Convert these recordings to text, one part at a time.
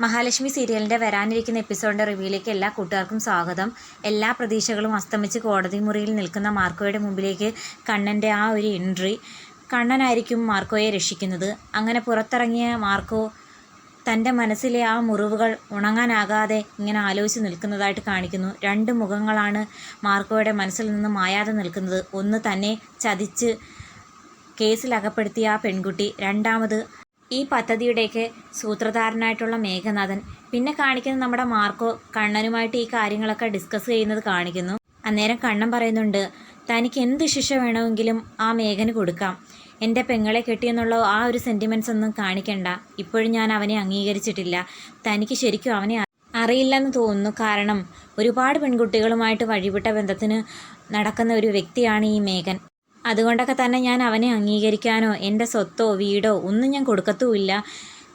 മഹാലക്ഷ്മി സീരിയലിന്റെ വരാനിരിക്കുന്ന എപ്പിസോഡിന്റെ റിവ്യൂയിലേക്ക് എല്ലാ കൂട്ടുകാർക്കും സ്വാഗതം. എല്ലാ പ്രതീക്ഷകളും അസ്തമിച്ച് കോടതി മുറിയിൽ നിൽക്കുന്ന മാർക്കോയുടെ മുമ്പിലേക്ക് കണ്ണന്റെ ആ ഒരു എൻട്രി. കണ്ണനായിരിക്കും മാർക്കോയെ രക്ഷിക്കുന്നത്. അങ്ങനെ പുറത്തിറങ്ങിയ മാർക്കോ തന്റെ മനസ്സിലെ ആ മുറിവുകൾ ഉണങ്ങാനാകാതെ ഇങ്ങനെ ആലോചിച്ച് നിൽക്കുന്നതായിട്ട് കാണിക്കുന്നു. രണ്ട് മുഖങ്ങളാണ് മാർക്കോയുടെ മനസ്സിൽ നിന്ന് മായാതെ നിൽക്കുന്നത്. ഒന്ന് തന്നെ ചതിച്ച് കേസിലകപ്പെടുത്തിയ ആ പെൺകുട്ടി. രണ്ടാമത് ഈ പദ്ധതിയുടെയൊക്കെ സൂത്രധാരനായിട്ടുള്ള മേഘനാഥൻ. പിന്നെ കാണിക്കുന്ന നമ്മുടെ മാർക്കോ കണ്ണനുമായിട്ട് ഈ കാര്യങ്ങളൊക്കെ ഡിസ്കസ് ചെയ്യുന്നത് കാണിക്കുന്നു. അന്നേരം കണ്ണൻ പറയുന്നുണ്ട് തനിക്ക് എന്ത് ശിക്ഷ വേണമെങ്കിലും ആ മേഘന് കൊടുക്കാം. എന്റെ പെങ്ങളെ കെട്ടിയെന്നുള്ള ആ ഒരു സെന്റിമെന്റ്സ് ഒന്നും കാണിക്കണ്ട. ഇപ്പോഴും ഞാൻ അവനെ അംഗീകരിച്ചിട്ടില്ല. തനിക്ക് ശരിക്കും അവനെ അറിയില്ലെന്ന് തോന്നുന്നു. കാരണം ഒരുപാട് പെൺകുട്ടികളുമായിട്ട് വഴിവിട്ട ബന്ധത്തിന് നടക്കുന്ന ഒരു വ്യക്തിയാണ് ഈ മേഘൻ. അതുകൊണ്ടൊക്കെ തന്നെ ഞാൻ അവനെ അംഗീകരിക്കാനോ എന്റെ സ്വത്തോ വീടോ ഒന്നും ഞാൻ കൊടുക്കത്തുമില്ല.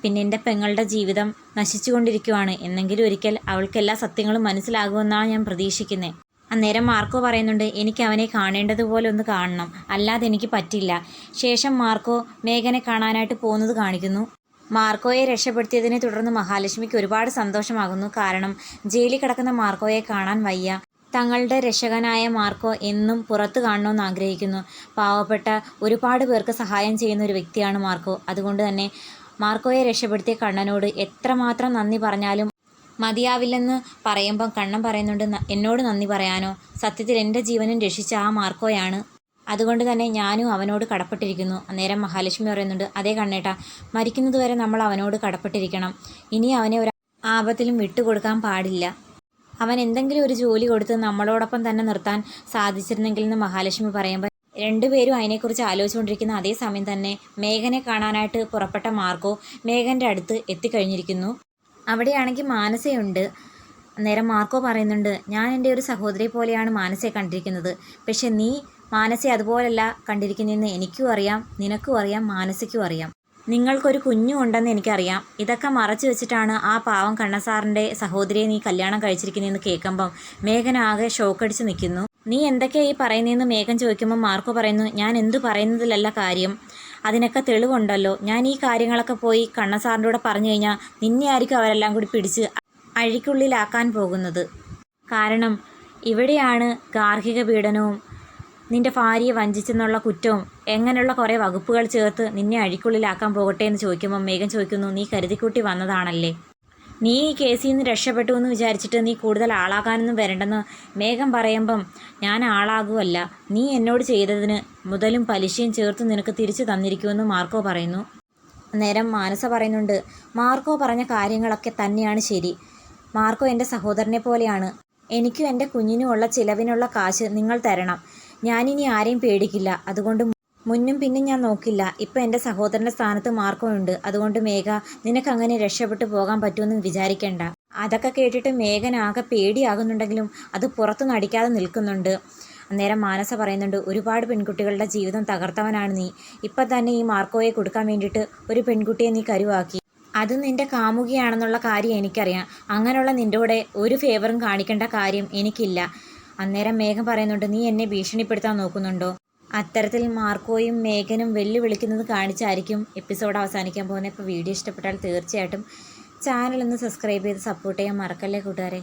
പിന്നെ എന്റെ പെങ്ങളുടെ ജീവിതം നശിച്ചുകൊണ്ടിരിക്കുവാണ്. എന്നെങ്കിലും ഒരിക്കൽ അവൾക്ക് എല്ലാ സത്യങ്ങളും മനസ്സിലാകുമെന്നാണ് ഞാൻ പ്രതീക്ഷിക്കുന്നത് അന്നേരം മാർക്കോ പറയുന്നുണ്ട് എനിക്ക് അവനെ കാണേണ്ടതുപോലെ ഒന്ന് കാണണം. അല്ലാതെ എനിക്ക് പറ്റില്ല. ശേഷം മാർക്കോ മേഘനെ കാണാനായിട്ട് പോകുന്നത് കാണിക്കുന്നു. മാർക്കോയെ രക്ഷപ്പെടുത്തിയതിനെ തുടർന്ന് മഹാലക്ഷ്മിക്ക് ഒരുപാട് സന്തോഷമാകുന്നു. കാരണം ജയിലിൽ കിടക്കുന്ന മാർക്കോയെ കാണാൻ വയ്യ. തങ്ങളുടെ രക്ഷകനായ മാർക്കോ എന്നും പുറത്തു കാണണമെന്ന് ആഗ്രഹിക്കുന്നു. പാവപ്പെട്ട ഒരുപാട് പേർക്ക് സഹായം ചെയ്യുന്ന ഒരു വ്യക്തിയാണ് മാർക്കോ. അതുകൊണ്ട് തന്നെ മാർക്കോയെ രക്ഷപ്പെടുത്തിയ കണ്ണനോട് എത്രമാത്രം നന്ദി പറഞ്ഞാലും മതിയാവില്ലെന്ന് പറയുമ്പം കണ്ണൻ പറയുന്നുണ്ട് എന്നോട് നന്ദി പറയാനോ? സത്യത്തിൽ എന്റെ ജീവനും രക്ഷിച്ച ആ മാർക്കോയാണ്. അതുകൊണ്ട് തന്നെ ഞാനും അവനോട് കടപ്പെട്ടിരിക്കുന്നു. അന്നേരം മഹാലക്ഷ്മി പറയുന്നുണ്ട് അതേ കണ്ണേട്ട മരിക്കുന്നതുവരെ നമ്മൾ അവനോട് കടപ്പെട്ടിരിക്കണം. ഇനി അവനെ ഒരു ആപത്തിലും വിട്ടുകൊടുക്കാൻ പാടില്ല. അവൻ എന്തെങ്കിലും ഒരു ജോലി കൊടുത്ത് നമ്മളോടൊപ്പം തന്നെ നിർത്താൻ സാധിച്ചിരുന്നെങ്കിൽ എന്ന് മഹാലക്ഷ്മി പറയുമ്പോൾ രണ്ടുപേരും അതിനെക്കുറിച്ച് ആലോചിച്ചുകൊണ്ടിരിക്കുന്ന അതേ സമയം തന്നെ മേഘനെ കാണാനായിട്ട് പുറപ്പെട്ട മാർക്കോ മേഘന്റെ അടുത്ത് എത്തിക്കഴിഞ്ഞിരിക്കുന്നു. അവിടെയാണെങ്കിൽ മാനസയുണ്ട്. നേരം മാർക്കോ പറയുന്നുണ്ട് ഞാൻ എന്റെ ഒരു സഹോദരി പോലെയാണ് മാനസയെ കണ്ടിരിക്കുന്നത്. പക്ഷെ നീ മാനസയെ അതുപോലല്ല കണ്ടിരിക്കുന്നതെന്ന് എനിക്കും അറിയാം നിനക്കും അറിയാം മാനസയ്ക്കും അറിയാം. നിങ്ങൾക്കൊരു കുഞ്ഞു ഉണ്ടെന്ന് എനിക്കറിയാം. ഇതൊക്കെ മറച്ചു വെച്ചിട്ടാണ് ആ പാവം കണ്ണസാറിന്റെ സഹോദരിയെ നീ കല്യാണം കഴിച്ചിരിക്കുന്നതെന്ന് കേൾക്കുമ്പം മേഘന ആകെ ഷോക്കടിച്ച് നിൽക്കുന്നു. നീ എന്തൊക്കെയാ ഈ പറയുന്നതെന്ന് മേഘൻ ചോദിക്കുമ്പോൾ മാർക്കോ പറയുന്നു ഞാൻ എന്തു പറയുന്നതിലല്ല കാര്യം. അതിനൊക്കെ തെളിവുണ്ടല്ലോ. ഞാൻ ഈ കാര്യങ്ങളൊക്കെ പോയി കണ്ണസാറിന്റെ കൂടെ പറഞ്ഞു കഴിഞ്ഞാൽ നിന്നെ ആയിരിക്കും അവരെല്ലാം കൂടി പിടിച്ച് അഴിക്കുള്ളിലാക്കാൻ പോകുന്നത്. കാരണം ഇവിടെയാണ് ഗാർഹിക പീഡനവും നിന്റെ ഭാര്യയെ വഞ്ചിച്ചെന്നുള്ള കുറ്റവും എങ്ങനെയുള്ള കുറേ വകുപ്പുകൾ ചേർത്ത് നിന്നെ അഴിക്കുള്ളിലാക്കാൻ പോകട്ടെ എന്ന് ചോദിക്കുമ്പോൾ മേഘം ചോദിക്കുന്നു നീ കരുതിക്കൂട്ടി വന്നതാണല്ലേ? നീ ഈ കേസിൽ നിന്ന് രക്ഷപ്പെട്ടു എന്ന് വിചാരിച്ചിട്ട് നീ കൂടുതൽ ആളാകാനൊന്നും വരണ്ടെന്ന് മേഘം പറയുമ്പം ഞാൻ ആളാകുമല്ല നീ എന്നോട് ചെയ്തതിന് മുതലും പലിശയും ചേർത്ത് നിനക്ക് തിരിച്ചു തന്നിരിക്കുമെന്ന് മാർക്കോ പറയുന്നു. നേരം മാനസ പറയുന്നുണ്ട് മാർക്കോ പറഞ്ഞ കാര്യങ്ങളൊക്കെ തന്നെയാണ് ശരി. മാർക്കോ എന്റെ സഹോദരനെ പോലെയാണ്. എനിക്കും എന്റെ കുഞ്ഞിനുമുള്ള ചിലവിനുള്ള കാശ് നിങ്ങൾ തരണം. ഞാനിനി ആരെയും പേടിക്കില്ല. അതുകൊണ്ട് മുന്നും പിന്നും ഞാൻ നോക്കില്ല. ഇപ്പം എന്റെ സഹോദരന്റെ സ്ഥാനത്ത് മാർക്കോ ഉണ്ട് അതുകൊണ്ട് മേഘ നിനക്കങ്ങനെ രക്ഷപ്പെട്ടു പോകാൻ പറ്റുമെന്ന് വിചാരിക്കേണ്ട. അതൊക്കെ കേട്ടിട്ട് മേഘൻ ആകെ പേടിയാകുന്നുണ്ടെങ്കിലും അത് പുറത്തു നടിക്കാതെ നിൽക്കുന്നുണ്ട്. അന്നേരം മാനസ പറയുന്നുണ്ട് ഒരുപാട് പെൺകുട്ടികളുടെ ജീവിതം തകർത്തവനാണ് നീ. ഇപ്പം തന്നെ ഈ മാർക്കോയെ കൊടുക്കാൻ വേണ്ടിയിട്ട് ഒരു പെൺകുട്ടിയെ നീ കരുവാക്കി. അത് നിന്റെ കാമുകിയാണെന്നുള്ള കാര്യം എനിക്കറിയാം. അങ്ങനെയുള്ള നിന്റെ കൂടെ ഒരു ഫേവറും കാണിക്കേണ്ട കാര്യം എനിക്കില്ല. അന്നേരം മേഘം പറയുന്നുണ്ട് നീ എന്നെ ഭീഷണിപ്പെടുത്താൻ നോക്കുന്നുണ്ടോ? അത്തരത്തിൽ മാർക്കോയും മേഘനും വെല്ലുവിളിക്കുന്നത് കാണിച്ചായിരിക്കും എപ്പിസോഡ് അവസാനിക്കാൻ പോകുന്നത്. ഇപ്പോൾ വീഡിയോ ഇഷ്ടപ്പെട്ടാൽ തീർച്ചയായിട്ടും ചാനൽ ഒന്ന് സബ്സ്ക്രൈബ് ചെയ്ത് സപ്പോർട്ട് ചെയ്യാൻ മറക്കല്ലേ കൂട്ടുകാരെ?